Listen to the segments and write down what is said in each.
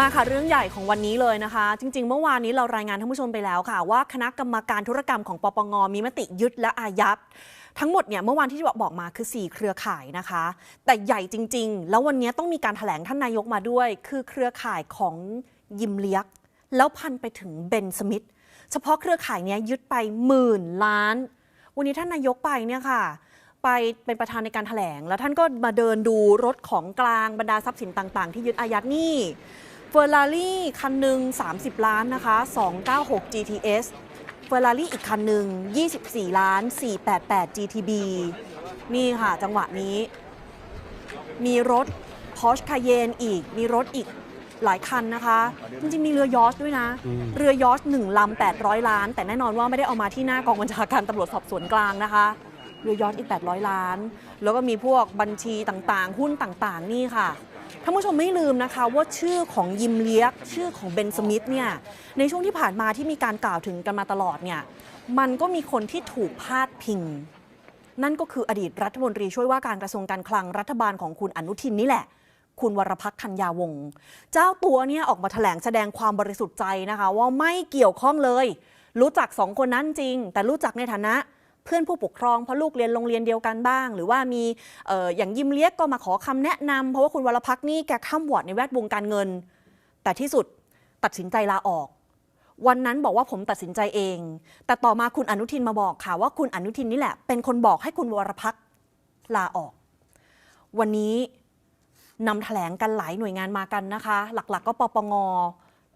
มาค่ะเรื่องใหญ่ของวันนี้เลยนะคะ จริง ๆ เมื่อวานนี้เรารายงานท่านผู้ชมไปแล้วค่ะ ว่าคณะกรรมการธุรกรรมของปปงมีมติยึดและอายัดทั้งหมดเนี่ยเมื่อวานที่บอกมาคือ 4 เครือข่ายนะคะ แต่ใหญ่จริง ๆ แล้ววันนี้ต้องมีการถแถลงท่านนายกมาด้วย คือเครือข่ายของยิมเลียก แล้วพันไปถึงเบนสมิธเฉพาะเครือข่ายนี้ยยึดไปหมื่นล้าน วันนี้ท่านนายกไปเนี่ยค่ะไปเป็นประธานในการถแถลง แล้วท่านก็มาเดินดูรถของกลางบรรดาทรัพย์สินต่าง ๆ ที่ยึดอายัดนี่ เฟอร์รารี่คันหนึ่ง30 ล้านนะคะ 296 GTS เฟอร์รารี่อีกคันหนึ่ง24 ล้าน 488 GTB นี่ค่ะจังหวะนี้ มีรถ Porsche Cayenne อีก มีรถอีกหลายคันนะคะ จริงๆ มีเรือยอชต์ด้วยนะ เรือยอชต์หนึ่งลำ800 ล้าน แต่แน่นอนว่าไม่ได้เอามาที่หน้ากองบัญชาการตำรวจสอบสวนกลางนะคะ เรือยอชต์อีก 800 ล้าน แล้วก็มีพวกบัญชีต่างๆ หุ้นต่างๆ นี่ค่ะ ท่านผู้ชมไม่ลืมนะคะว่าชื่อของยิมเลียกชื่อของเบนสมิธเนี่ยในช่วงที่ผ่านมาที่มีการกล่าวถึงกันมาตลอดเนี่ยมันก็มีคนที่ถูกพาดพิง นั่นก็คืออดีตรัฐมนตรีช่วยว่าการกระทรวงการคลังรัฐบาลของคุณอนุทินนี่แหละ คุณวรพักธัญญาวงศ์เจ้าตัวเนี่ยออกมาแถลงแสดงความบริสุทธิ์ใจนะคะ ว่าไม่เกี่ยวข้องเลย รู้จักสองคนนั้นจริง แต่รู้จักในฐานะ เพื่อนผู้ปกครองเพราะลูกเรียนโรงเรียนเดียวกันบ้าง หรือว่ามีอออย่างยิมเลียกก็มาขอคำแนะนำเพราะว่าคุณวรพักนี่แกข้ามวอร์ดในแวดวงการเงิน แต่ที่สุดตัดสินใจลาออก วันนั้นบอกว่าผมตัดสินใจเอง แต่ต่อมาคุณอนุทินมาบอกค่ะว่าคุณอนุทินนี่แหละ เป็นคนบอกให้คุณวรพักลาออก วันนี้นำแถลงกันหลายหน่วยงานมากันนะคะ หลักๆก็ปปง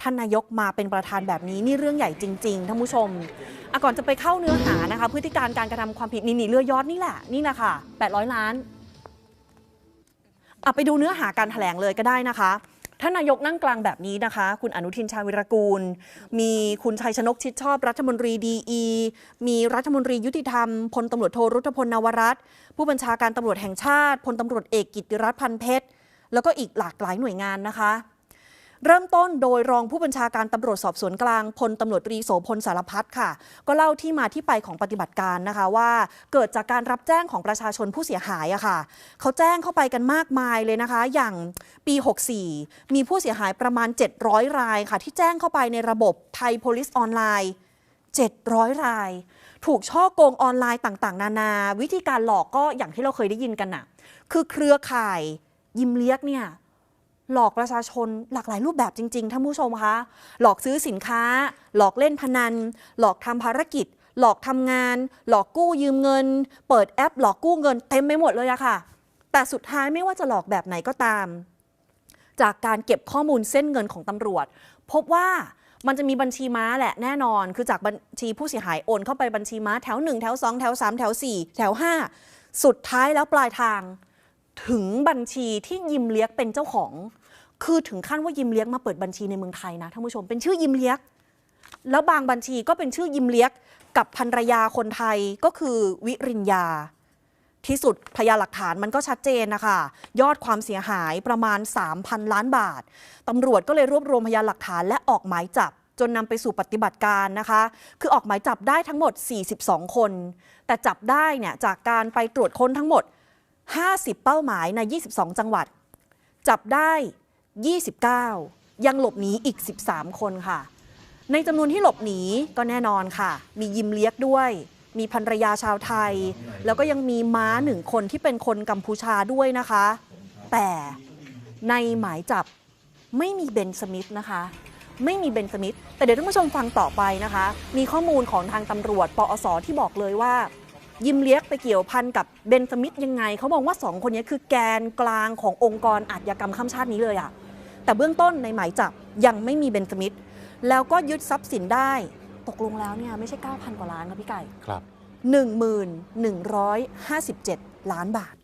ท่านนายกมาเป็นประธานแบบนี้นี่เรื่องใหญ่จริงๆท่านผู้ชมอะก่อนจะไปเข้าเนื้อหานะคะ พฤติการการกระทำความผิดนี่นี่เรือยอดนี่แหละนี่แหละค่ะ800 ล้านอะไปดูเนื้อหาการแถลงเลยก็ได้นะคะท่านนายกนั่งกลางแบบนี้นะคะ คุณอนุทินชาญวิรกูล มีคุณชัยชนกชิดชอบรัฐมนตรีดีอีมีรัฐมนตรียุติธรรมพลตำรวจโทรุทพลนวรัตผู้บัญชาการตำรวจแห่งชาติพลตำรวจเอกกิตติรัตน์พันเพชรแล้วก็อีกหลากหลายหน่วยงานนะคะ เริ่มต้นโดยรองผู้บัญชาการตำรวจสอบสวนกลางพลตำรวจตรีโสพลสารพัดค่ะ ก็เล่าที่มาที่ไปของปฏิบัติการนะคะว่า เกิดจากการรับแจ้งของประชาชนผู้เสียหายอะค่ะ เขาแจ้งเข้าไปกันมากมายเลยนะคะ อย่างปี 64 มีผู้เสียหายประมาณ 700 รายค่ะ ที่แจ้งเข้าไปในระบบไทย Police ออนไลน์700 ราย ถูกช่อโกงออนไลน์ต่างๆ นานา วิธีการหลอกก็อย่างที่เราเคยได้ยินกันน่ะคือเครือข่ายยิมเลียกเนี่ย หลอกประชาชนหลากหลายรูปแบบจริงๆท่านผู้ชมคะ หลอกซื้อสินค้า หลอกเล่นพนัน หลอกทำภารกิจ หลอกทำงาน หลอกกู้ยืมเงิน เปิดแอป หลอกกู้เงินเต็มไปหมดเลยอะค่ะ แต่สุดท้ายไม่ว่าจะหลอกแบบไหนก็ตาม จากการเก็บข้อมูลเส้นเงินของตำรวจ พบว่ามันจะมีบัญชีม้าแหละแน่นอน คือจากบัญชีผู้เสียหายโอนเข้าไปบัญชีม้าแถว 1 แถว 2 แถว 3 แถว 4 แถว 5 สุดท้ายแล้วปลายทาง ถึงบัญชีที่ยิมเลียกเป็นเจ้าของ คือถึงขั้นว่ายิมเลี้ยกมาเปิดบัญชีในเมืองไทยนะท่านผู้ชมเป็นชื่อยิมเลี้ยกแล้วบางบัญชีก็เป็นชื่อยิมเลี้ยกกับภรรยาคนไทยก็คือวิริญญา ที่สุดพยานหลักฐานมันก็ชัดเจนนะคะ ยอดความเสียหายประมาณ 3,000 ล้านบาทตำรวจก็เลยรวบรวมพยานหลักฐานและออกหมายจับจนนำไปสู่ปฏิบัติการนะคะ คือออกหมายจับได้ทั้งหมด 42 คน แต่จับได้เนี่ยจากการไปตรวจค้นทั้งหมด 50 เป้าหมายใน 22 จังหวัด จับได้ 29 ยังหลบหนีอีก 13 คนค่ะ ในจำนวนที่หลบหนีก็แน่นอนค่ะ มียิมเลียกด้วย มีภรรยาชาวไทย แล้วก็ยังมีม้าหนึ่งคนที่เป็นคนกัมพูชาด้วยนะคะ แต่ในหมายจับไม่มีเบนสมิธนะคะ ไม่มีเบนสมิธแต่เดี๋ยวท่านผู้ชมฟังต่อไปนะคะ มีข้อมูลของทางตำรวจ ปอสที่บอกเลยว่า ยิมเลียกไปเกี่ยวพันกับเบนสมิธยังไง เขามองว่าสองคนนี้คือแกนกลางขององค์กรอาชญากรรมข้ามชาตินี้เลยอะ แต่เบื้องต้นในหมายจับยังไม่มีเบนสมิธแล้วก็ยึดทรัพย์สินได้ ตกลงแล้วเนี่ยไม่ใช่ 9,000 กว่าล้านครับพี่ไก่ครับ 1157 ล้านบาท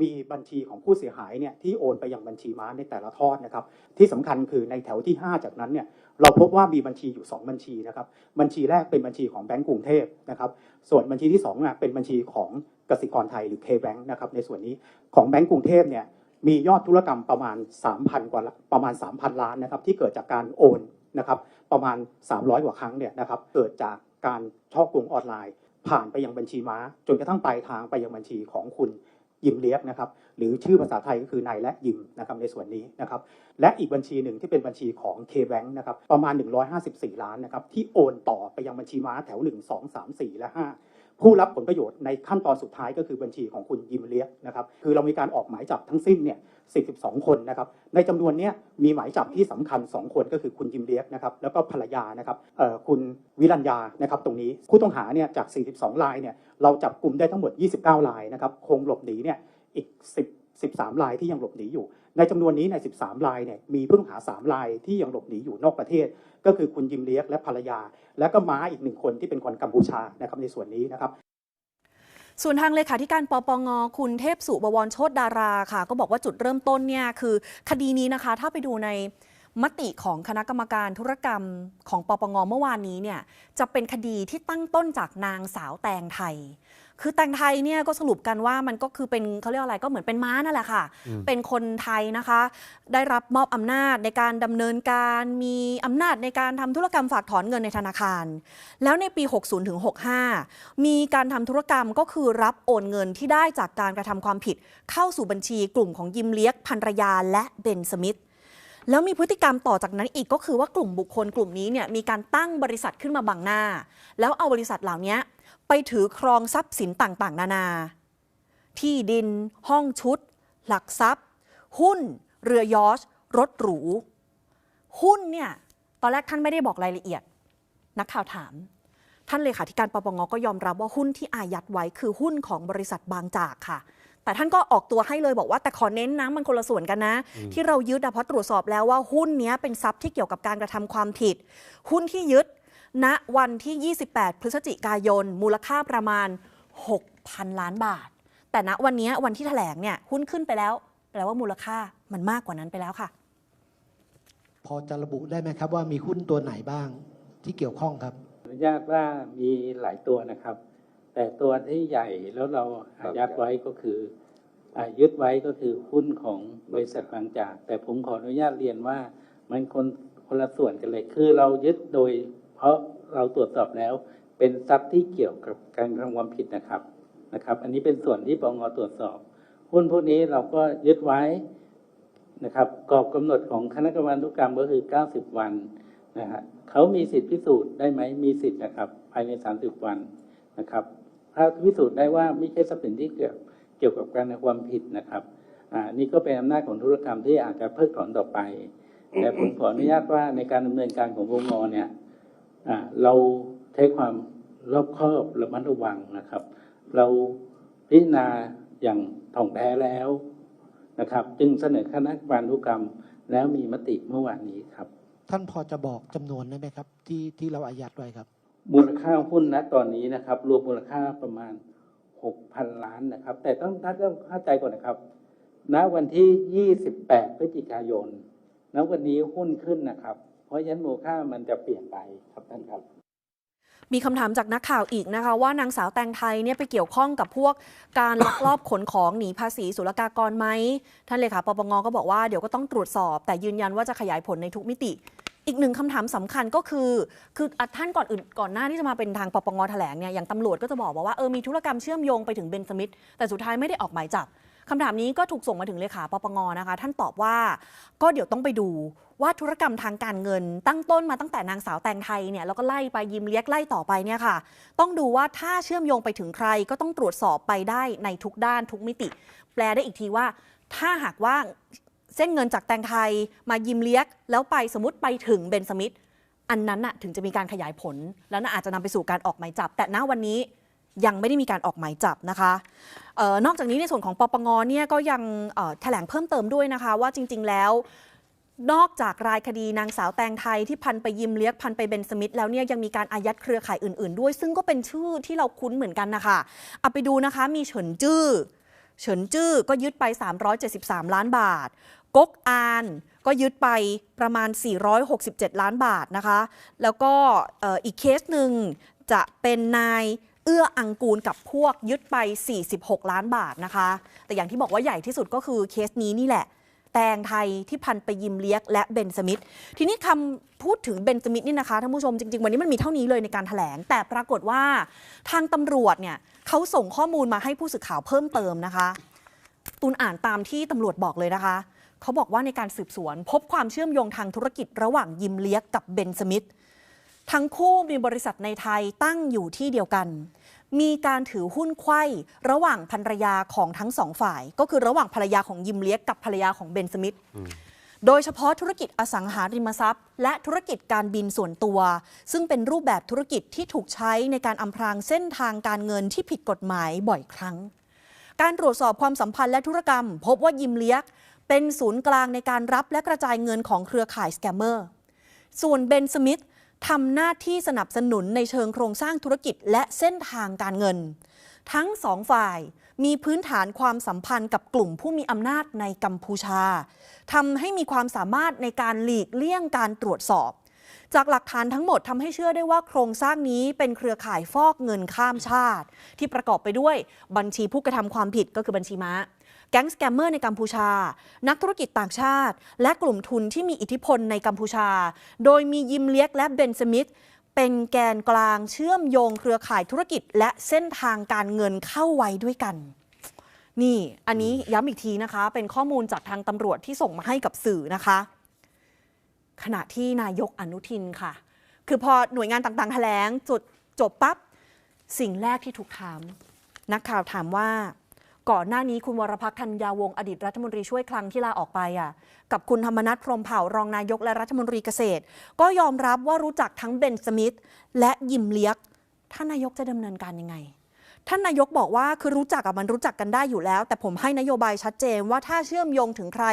มีบัญชีของผู้เสียหายเนี่ยที่โอนไปยังบัญชีม้าในแต่ละทอดนะครับ ที่สำคัญคือในแถวที่ 5 จากนั้นเนี่ยเราพบว่ามีบัญชีอยู่ 2 บัญชีนะครับ บัญชีแรกเป็นบัญชีของแบงก์กรุงเทพนะครับ ส่วนบัญชีที่2อะเป็นบัญชีของ กสิกรไทยหรือ K-Bank นะครับในส่วนนี้ของแบงก์กรุงเทพเนี่ยมียอดธุรกรรมประมาณ 3,000 กว่าประมาณ 3,000 ล้านนะครับที่เกิดจากการโอนนะครับประมาณ 300 กว่าครั้งเนี่ยนะครับเกิดจากการช่อกงออนไลน์ ผ่านไปยังบัญชีม้า จนกระทั่งปลายทางไปยังบัญชีของคุณยิมเลียกนะครับหรือชื่อภาษาไทยก็คือนายและยิมนะครับในส่วนนี้นะครับและอีกบัญชีหนึ่งที่เป็นบัญชีของ K-Bank นะครับประมาณ 154 ล้านนะครับที่โอนต่อไปยังบัญชีม้าแถว 1 2 3 4 และ 5 ผู้รับผลประโยชน์ในขั้นตอนสุดท้ายก็คือบัญชีของคุณยิมเลียกนะครับคือเรามีการออกหมายจับทั้งสิ้นเนี่ย42 คนนะครับในจำนวนเนี้ยมีหมายจับที่สำคัญ 2 คนก็คือคุณยิมเลียกนะครับแล้วก็ภรรยานะครับเอ่อคุณวิรัญญานะครับตรงนี้ผู้ต้องหาเนี่ยจาก 42 รายเนี่ยเราจับกลุ่มได้ทั้งหมด 29 รายนะครับคงหลบหนีเนี่ยอีก 10 13 รายที่ยังหลบหนีอยู่ ในจำนวนนี้ใน 13รายเนี่ยมีผู้ต้องหา 3 รายที่ยังหลบหนีอยู่นอกประเทศ ก็คือคุณยิมเลียกและภรรยา และก็ม้าอีกหนึ่งคนที่เป็นคนกัมพูชานะครับในส่วนนี้นะครับส่วนทางเลขาธิการปปง คุณเทพสุบวรโชตดาราค่ะ ก็บอกว่าจุดเริ่มต้นเนี่ยคือคดีนี้นะคะ ถ้าไปดูในมติของคณะกรรมการธุรกรรมของปปงเมื่อวานนี้เนี่ยจะเป็นคดีที่ตั้งต้นจากนางสาวแตงไทย คือแตงไทยเนี่ยก็สรุปกันว่ามันก็คือเป็นเขาเรียกอะไรก็เหมือนเป็นม้านั่นแหละค่ะ เป็นคนไทยนะคะ ได้รับมอบอำนาจในการดำเนินการมีอำนาจในการทำธุรกรรมฝากถอนเงินในธนาคาร แล้วในปี 60ถึง65 มีการทำธุรกรรมก็คือรับโอนเงินที่ได้จากการกระทำความผิด เข้าสู่บัญชีกลุ่มของยิมเลียกภรรยาและเบนสมิธแล้วมีพฤติกรรมต่อจากนั้นอีกก็คือว่ากลุ่มบุคคลกลุ่มนี้เนี่ยมีการตั้งบริษัทขึ้นมาบังหน้า แล้วเอาบริษัทเหล่านี้ ไปถือครองทรัพย์สินต่างๆ นานา ที่ดิน ห้องชุด หลักทรัพย์ หุ้น เรือยอชต์รถหรู หุ้นเนี่ยตอนแรกท่านไม่ได้บอกรายละเอียด นักข่าวถาม ท่านเลขาธิการปปงก็ยอมรับว่าหุ้นที่อายัดไว้คือหุ้นของบริษัทบางจากค่ะ แต่ท่านก็ออกตัวให้เลยบอกว่าแต่ขอเน้นนะมันคนละส่วนกันนะ ที่เรายึดอะเพราะตรวจสอบแล้วว่าหุ้นเนี้ยเป็นทรัพย์ที่เกี่ยวกับการกระทำความผิด หุ้นที่ยึด ณวันที่ 28 พฤศจิกายน มูลค่าประมาณ 6,000 ล้านบาท แต่ณวันเนี้ยวันที่แถลงเนี่ยหุ้นขึ้นไปแล้ว แปลว่ามูลค่ามันมากกว่านั้นไปแล้วค่ะ พอจะระบุได้ไหมครับว่ามีหุ้นตัวไหนบ้างที่เกี่ยวข้องครับอนุญาตว่ามีหลายตัวนะครับ แต่ตัวที่ใหญ่แล้วเราอายัดไว้ก็คืออายึดไว้ก็คือหุ้นของบริษัทบางจาก แต่ผมขออนุญาตเรียนว่ามันคนคนละส่วนกันเลย คือเรายึดโดย เพราะเราตรวจสอบแล้ว เป็นทรัพย์ที่เกี่ยวกับการกระทำความผิดนะครับนะครับ อันนี้เป็นส่วนที่ปงตรวจสอบหุ้นพวกนี้เราก็ยึดไว้นะครับกรอบกำหนดของคณะกรรมการธุรกรรมก็คือ 90 วันนะฮะเขามีสิทธิพิสูจน์ได้ไหมมีสิทธิ์นะครับ ภายใน 30 วันนะครับ ถ้าพิสูจน์ได้ว่าไม่ใช่ทรัพย์สินที่เกี่ยวเกี่ยวกับการทำความผิดนะครับอ่านี่ก็เป็นอำนาจของธุรกรรมที่อาจจะเพิกถอนต่อไป แต่ผมขออนุญาตว่าในการดำเนินการของวงอเนี่ย เราใช้ความรอบคอบระมัดระวังนะครับ เราพิจารณาอย่างถ่องแท้แล้วนะครับ จึงเสนอคณะกรรมการธุรกรรม แล้วมีมติเมื่อวานนี้ครับ ท่านพอจะบอกจำนวนได้ไหมครับ ที่ที่เราอายัดไว้ครับ มูลค่าหุ้นณตอนนี้นะครับ รวมมูลค่าประมาณ6,000 ล้านนะครับ แต่ต้องท่านต้องเข้าใจก่อนนะครับณวันที่ 28 พฤศจิกายนณวันนี้หุ้นขึ้นนะครับ เพราะฉะนั้นมูลค่ามันจะเปลี่ยนไปครับท่านครับ มีคำถามจากนักข่าวอีกนะคะ ว่านางสาวแตงไทยเนี่ยไปเกี่ยวข้องกับพวกการลักลอบขนของหนีภาษีศุลกากรไหมท่านเลขาปปงก็บอกว่าเดี๋ยวก็ต้องตรวจสอบ แต่ยืนยันว่าจะขยายผลในทุกมิติอีกหนึ่งคำถามสำคัญก็คือ คือท่านก่อนอื่นก่อนหน้าที่จะมาเป็นทางปปงแถลงเนี่ยอย่างตำรวจก็จะบอกว่าเออมีธุรกรรมเชื่อมโยงไปถึงเบนสมิธแต่สุดท้ายไม่ได้ออกหมายจับ คำถามนี้ก็ถูกส่งมาถึงเลขาปปงนะคะ ท่านตอบว่าก็เดี๋ยวต้องไปดูว่าธุรกรรมทางการเงิน ตั้งต้นมาตั้งแต่นางสาวแตงไทยเนี่ยแล้วก็ไล่ไปยิมเลี้ยกไล่ต่อไปเนี่ยค่ะ ต้องดูว่าถ้าเชื่อมโยงไปถึงใครก็ต้องตรวจสอบไปได้ในทุกด้านทุกมิติ แปลได้อีกทีว่า ถ้าหากว่าเส้นเงินจากแตงไทยมายิมเลี้ยกแล้วไปสมมติไปถึงเบนสมิธอันนั้นน่ะถึงจะมีการขยายผล แล้วน่าอาจจะนำไปสู่การออกหมายจับ แต่ณวันนี้ ยังไม่ได้มีการออกหมายจับนะคะออนอกจากนี้ในส่วนของปปงเนี่ยก็ยังแถลงเพิ่มเติมด้วยนะคะว่าจริง ๆ แล้วนอกจากรายคดีนางสาวแตงไทยที่พันไปยิมเลี้ยกพันไปเบนสมิธแล้วเนี่ยยังมีการอายัดเครือข่ายอื่นๆ ด้วย ซึ่งก็เป็นชื่อที่เราคุ้นเหมือนกันนะคะเอาไปดูนะคะมีเฉินจื้อเฉินจื้อก็ยึดไป 373 ล้านบาท ก๊กอานก็ยึดไปประมาณ 467 ล้านบาทนะคะ แล้วก็อีกเคสหนึ่งจะเป็นนาย เอื้ออังกูลกับพวกยึดไป 46 ล้านบาทนะคะ แต่อย่างที่บอกว่าใหญ่ที่สุดก็คือเคสนี้นี่แหละ แตงไทยที่พันไปยิมเลียกและเบนสมิธทีนี้คำพูดถึงเบนสมิธนี่นะคะท่านผู้ชมจริง ๆ วันนี้มันมีเท่านี้เลยในการถแถลง แต่ปรากฏว่าทางตำรวจเนี่ยเขาส่งข้อมูลมาให้ผู้สื่อข่าวเพิ่มเติมนะคะตูนอ่านตามที่ตำรวจบอกเลยนะคะเขาบอกว่าในการสืบสวน พบความเชื่อมโยงทางธุรกิจระหว่างยิมเลียกกับเบนสมิธ ทั้งคู่มีบริษัทในไทยตั้งอยู่ที่เดียวกัน มีการถือหุ้นไข้ระหว่างภรรยาของทั้งสองฝ่าย ก็คือระหว่างภรรยาของยิมเลียกกับภรรยาของเบนสมิธโดยเฉพาะธุรกิจอสังหาริมทรัพย์ และธุรกิจการบินส่วนตัว ซึ่งเป็นรูปแบบธุรกิจที่ถูกใช้ในการอำพรางเส้นทางการเงินที่ผิดกฎหมายบ่อยครั้ง การตรวจสอบความสัมพันธ์และธุรกรรม พบว่ายิมเลียกเป็นศูนย์กลางในการรับและกระจายเงินของเครือข่ายสแกมเมอร์ ส่วนเบนสมิธ ทำหน้าที่สนับสนุนในเชิงโครงสร้างธุรกิจและเส้นทางการเงิน ทั้งสองฝ่ายมีพื้นฐานความสัมพันธ์กับกลุ่มผู้มีอำนาจในกัมพูชาทำให้มีความสามารถในการหลีกเลี่ยงการตรวจสอบ จากหลักฐานทั้งหมดทำให้เชื่อได้ว่าโครงสร้างนี้เป็นเครือข่ายฟอกเงินข้ามชาติ ที่ประกอบไปด้วยบัญชีผู้กระทำความผิดก็คือบัญชีม้า แก๊งสแกมเมอร์ในกัมพูชา นักธุรกิจต่างชาติ และกลุ่มทุนที่มีอิทธิพลในกัมพูชา โดยมียิมเลียกและเบนสมิธเป็นแกนกลางเชื่อมโยงเครือข่ายธุรกิจ และเส้นทางการเงินเข้าไว้ด้วยกัน นี่อันนี้ย้ำอีกทีนะคะ เป็นข้อมูลจากทางตำรวจที่ส่งมาให้กับสื่อนะคะ ขณะที่นายกอนุทินค่ะ คือพอหน่วยงานต่างๆแถลงจุดจบปั๊บสิ่งแรกที่ถูกถาม นักข่าวถามว่า ก่อนหน้านี้คุณวรพักธัญญาวงศ์อดีตรัฐมนตรีช่วยคลังที่ลาออกไปอะกับคุณธรรมนัฐพรมเผ่ารองนายกและรัฐมนตรีเกษตร ก็ยอมรับว่ารู้จักทั้งเบนสมิธและยิมเลียกท่านนายกจะดำเนินการยังไง ท่านนายกบอกว่าคือรู้จักกับมันรู้จักกันได้อยู่แล้ว แต่ผมให้นโยบายชัดเจนว่าถ้าเชื่อมโยงถึงใคร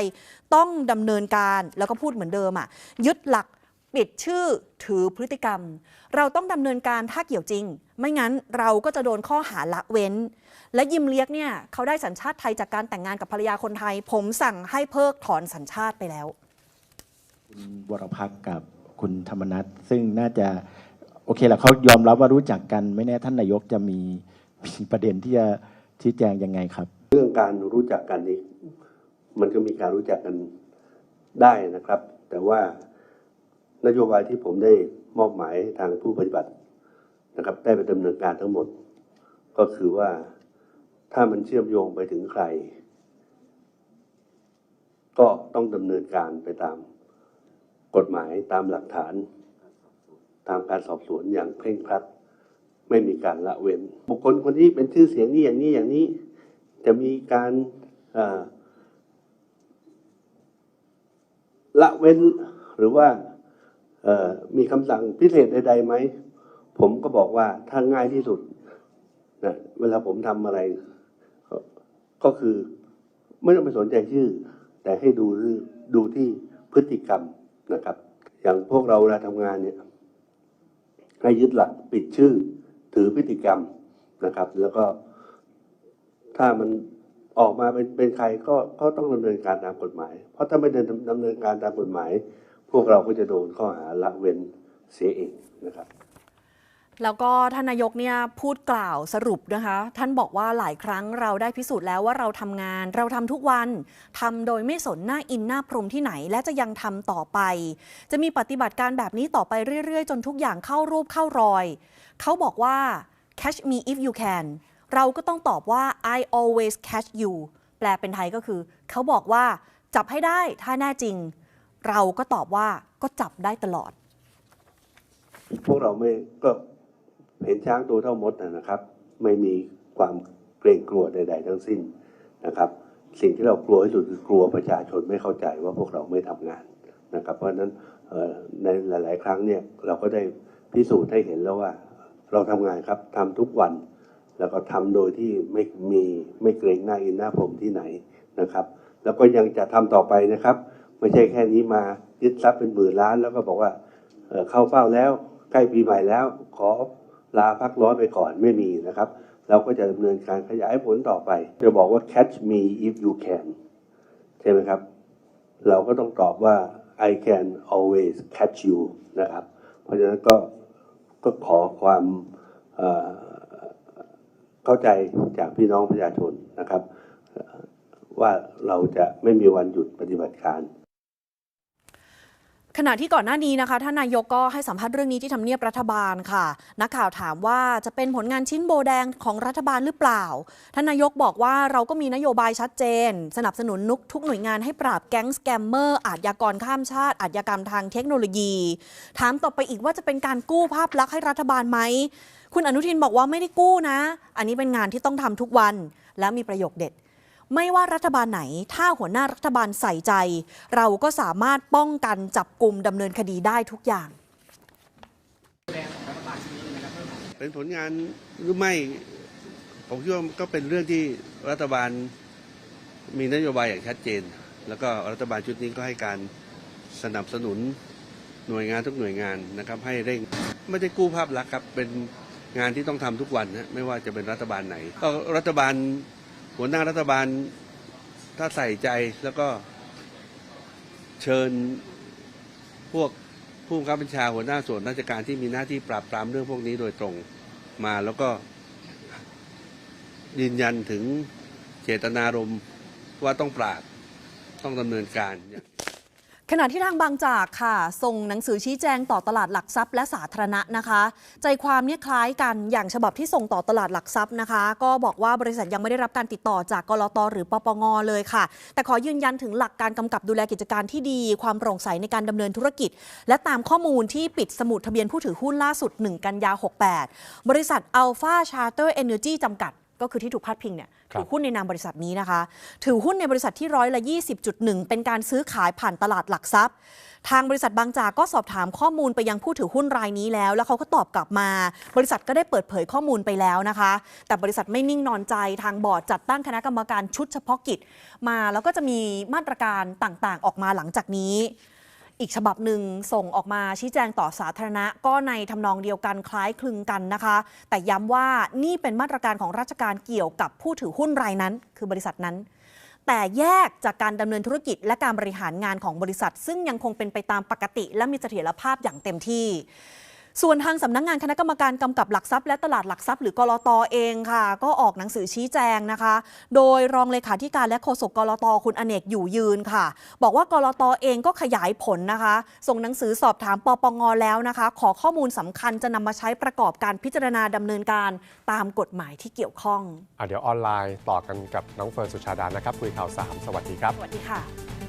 ต้องดำเนินการแล้วก็พูดเหมือนเดิมอะยึดหลัก ปิดชื่อถือพฤติกรรม เราต้องดำเนินการถ้าเกี่ยวจริง ไม่งั้นเราก็จะโดนข้อหาละเว้น และยิมเลียกเนี่ยเขาได้สัญชาติไทยจากการแต่งงานกับภรรยาคนไทย ผมสั่งให้เพิกถอนสัญชาติไปแล้ว คุณวรพักษ์กับคุณธรรมนัทซึ่งน่าจะโอเคแหละเขายอมรับว่ารู้จักกัน ไม่แน่ท่านนายกจะมีมีประเด็นที่จะชี้แจงยังไงครับ เรื่องการรู้จักกันนี้ มันก็มีการรู้จักกันได้นะครับ แต่ว่า นโยบายที่ผมได้มอบหมายทางผู้ปฏิบัตินะครับ ได้ไปดำเนินการทั้งหมด ก็คือว่าถ้ามันเชื่อมโยงไปถึงใคร ก็ต้องดำเนินการไปตามกฎหมายตามหลักฐาน ตามการสอบสวนอย่างเคร่งครัด ไม่มีการละเว้น บุคคลคนนี้เป็นชื่อเสียงนี้อย่างนี้อย่างนี้ จะมีการละเว้นหรือว่า มีคำสั่งพิเศษใดๆไหม ผมก็บอกว่าถ้าง่ายที่สุดนะเวลาผมทำอะไร ก็คือไม่ต้องไปสนใจชื่อ แต่ให้ดูดูที่พฤติกรรมนะครับ อย่างพวกเราเวลาทำงานเนี่ยให้ยึดหลักปิดชื่อ ถือพฤติกรรมนะครับ แล้วก็ถ้ามันออกมาเป็นเป็นใครก็ก็ต้องดำเนินการตามกฎหมาย เพราะถ้าไม่ดำเนินการตามกฎหมาย พวกเราก็จะโดนข้อหาละเว้นเสียเองนะครับ แล้วก็ท่านนายกเนี่ยพูดกล่าวสรุปนะคะ ท่านบอกว่าหลายครั้งเราได้พิสูจน์แล้วว่าเราทำงาน เราทำทุกวันทำโดยไม่สนหน้าอินหน้าพรมที่ไหน และจะยังทำต่อไป จะมีปฏิบัติการแบบนี้ต่อไปเรื่อย ๆ จนทุกอย่างเข้ารูปเข้ารอย เขาบอกว่า catch me if you can เราก็ต้องตอบว่า I always catch you แปลเป็นไทยก็คือ เขาบอกว่าจับให้ได้ถ้าแน่จริง เราก็ตอบว่าก็จับได้ตลอด พวกเราไม่ก็เห็นช้างตัวเท่ามดนะครับ ไม่มีความเกรงกลัวใด ๆ ทั้งสิ้นนะครับ สิ่งที่เรากลัวที่สุดคือกลัวประชาชนไม่เข้าใจว่าพวกเราไม่ทำงานนะครับ เพราะฉะนั้นในหลาย ๆ ครั้งเนี่ยเราก็ได้พิสูจน์ให้เห็นแล้วว่า เราทำงานครับทำทุกวัน แล้วก็ทำโดยที่ไม่มีไม่เกรงหน้าอินหน้าผมที่ไหนนะครับ แล้วก็ยังจะทำต่อไปนะครับ ไม่ใช่แค่นี้มายึดทรัพย์เป็นหมื่นล้าน แล้วก็บอกว่าเข้าเฝ้าแล้วใกล้ปีใหม่แล้ว ขอลาพักร้อนไปก่อนไม่มีนะครับ เราก็จะดำเนินการขยายผลต่อไป จะบอกว่า catch me if you can ใช่ไหมครับ เราก็ต้องตอบว่า I can always catch you นะครับ เพราะฉะนั้นก็ก็ขอความเเข้าใจจากพี่น้องประชาชนนะครับ ว่าเราจะไม่มีวันหยุดปฏิบัติการ ขณะที่ก่อนหน้านี้นะคะท่านนายกก็ให้สัมภาษณ์เรื่องนี้ที่ทำเนียบรัฐบาลค่ะ นักข่าวถามว่าจะเป็นผลงานชิ้นโบแดงของรัฐบาลหรือเปล่า ท่านนายกบอกว่าเราก็มีนโยบายชัดเจน สนับสนุนนุกทุกหน่วยงานให้ปราบแก๊งสแกมเมอร์อาชญากรข้ามชาติ อาชญากรรมทางเทคโนโลยี ถามต่อไปอีกว่าจะเป็นการกู้ภาพลักษณ์ให้รัฐบาลไหมคุณอนุทินบอกว่าไม่ได้กู้นะ อันนี้เป็นงานที่ต้องทำทุกวัน และมีประโยคเด็ด ไม่ว่ารัฐบาลไหน ถ้าหัวหน้ารัฐบาลใส่ใจ เราก็สามารถป้องกันจับกลุ่มดำเนินคดีได้ทุกอย่าง เป็นผลงานหรือไม่ ผมคิดว่าก็เป็นเรื่องที่รัฐบาลมีนโยบายอย่างชัดเจน แล้วก็รัฐบาลชุดนี้ก็ให้การสนับสนุนหน่วยงานทุกหน่วยงานนะครับให้เร่งไม่ได้กู้ภาพลักษณ์ครับเป็นงานที่ต้องทำทุกวันนะไม่ว่าจะเป็นรัฐบาลไหนก็รัฐบาล หัวหน้ารัฐบาลถ้าใส่ใจแล้วก็เชิญพวกผู้บังคับบัญชาหัวหน้าส่วนราชการที่มีหน้าที่ปราบปรามเรื่องพวกนี้โดยตรงมาแล้วก็ยืนยันถึงเจตนารมณ์ว่าต้องปราบต้องดำเนินการ ขณะที่ทางบางจากค่ะ ส่งหนังสือชี้แจงต่อตลาดหลักทรัพย์และสาธารณะนะคะ ใจความเนี่ยคล้ายกันอย่างฉบับที่ส่งต่อตลาดหลักทรัพย์นะคะ ก็บอกว่าบริษัทยังไม่ได้รับการติดต่อจากกลตหรือปปงเลยค่ะ แต่ขอยืนยันถึงหลักการกำกับดูแลกิจการที่ดี ความโปร่งใสในการดำเนินธุรกิจ และตามข้อมูลที่ปิดสมุดทะเบียนผู้ถือหุ้นล่าสุด 1 กันยา 68 บริษัท Alpha Charter Energy จำกัด ก็คือที่ถูกพาดพิงเนี่ยครับถือหุ้นในนามบริษัทนี้นะคะ ถือหุ้นในบริษัทที่ร้อยละ 20.1 เป็นการซื้อขายผ่านตลาดหลักทรัพย์ ทางบริษัทบางจากก็สอบถามข้อมูลไปยังผู้ถือหุ้นรายนี้แล้ว แล้วเขาก็ตอบกลับมา บริษัทก็ได้เปิดเผยข้อมูลไปแล้วนะคะ แต่บริษัทไม่นิ่งนอนใจทางบอร์ดจัดตั้งคณะกรรมการชุดเฉพาะกิจ มาแล้วก็จะมีมาตรการต่างๆ ออกมาหลังจากนี้ อีกฉบับหนึ่งส่งออกมาชี้แจงต่อสาธารณะ ก็ในทำนองเดียวกันคล้ายคลึงกันนะคะ แต่ย้ำว่านี่เป็นมาตรการของราชการเกี่ยวกับผู้ถือหุ้นรายนั้น คือบริษัทนั้น แต่แยกจากการดำเนินธุรกิจและการบริหารงานของบริษัท ซึ่งยังคงเป็นไปตามปกติ และมีเสถียรภาพอย่างเต็มที่ ส่วนทางสำนักงานคณะกรรมการกำกับหลักทรัพย์และตลาดหลักทรัพย์หรือกลตเองค่ะ ก็ออกหนังสือชี้แจงนะคะ โดยรองเลขาธิการและโฆษกกลตคุณอเนกอยู่ยืนค่ะ บอกว่ากลตเองก็ขยายผลนะคะ ส่งหนังสือสอบถามปปงแล้วนะคะ ขอข้อมูลสำคัญจะนำมาใช้ประกอบการพิจารณาดำเนินการตามกฎหมายที่เกี่ยวข้องอะเดี๋ยวออนไลน์ต่อกันกับน้องเฟิร์นสุชาดานะครับคุยข่าวสามสวัสดีครับ สวัสดีค่ะ